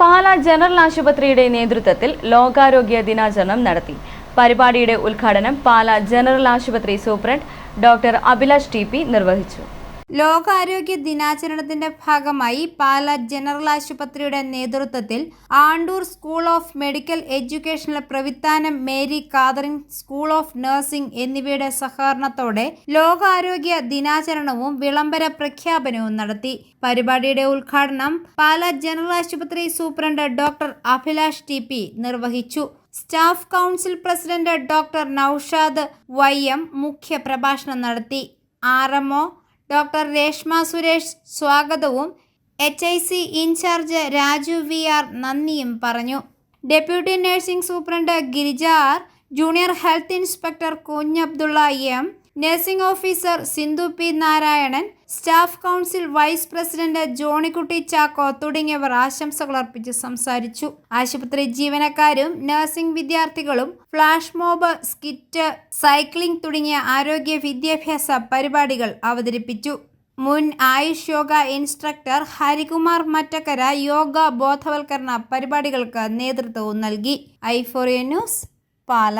പാല general ആശുപത്രിയുടെ നേതൃത്വത്തിൽ ലോകാരോഗ്യ ദിനാചരണം നടത്തി. പരിപാടിയുടെ ഉദ്ഘാടനം പാല ജനറൽ ആശുപത്രി സൂപ്രണ്ട് ഡോക്ടർ അഭിലാഷ് ടി നിർവഹിച്ചു. ലോകാരോഗ്യ ദിനാചരണത്തിന്റെ ഭാഗമായി പാല ജനറൽ ആശുപത്രിയുടെ നേതൃത്വത്തിൽ Andoor school of medical എഡ്യൂക്കേഷനിലെ Pravithanam Mary Catherine school of nursing എന്നിവയുടെ സഹകരണത്തോടെ ലോകാരോഗ്യ ദിനാചരണവും വിളംബര പ്രഖ്യാപനവും നടത്തി. പരിപാടിയുടെ ഉദ്ഘാടനം പാല ജനറൽ ആശുപത്രി superintendent doctor Abhilash T P നിർവഹിച്ചു. Staff council president doctor Noushad Y M മുഖ്യ പ്രഭാഷണം നടത്തി. R MO doctor Reshma Suresh സ്വാഗതവും H I C incharge Raju V R നന്ദിയും പറഞ്ഞു. Deputy nursing superintendent Girija R junior health inspector Kunjabdulla M nursing officer Sindhu P Narayanan staff council vice president Johnykutty Chacko തുടങ്ങിയവർ ആശംസകൾ അർപ്പിച്ച് സംസാരിച്ചു. ആശുപത്രി ജീവനക്കാരും nursing വിദ്യാർത്ഥികളും ഫ്ലാഷ് മോബ് സ്കിറ്റ് സൈക്ലിംഗ് തുടങ്ങിയ ആരോഗ്യ വിദ്യാഭ്യാസ പരിപാടികൾ അവതരിപ്പിച്ചു. മുൻ AYUSH yoga instructor Harikumar Mattakkara yoga ബോധവൽക്കരണ പരിപാടികൾക്ക് നേതൃത്വവും നൽകി. ഐഫോറിയ ന്യൂസ് പാല.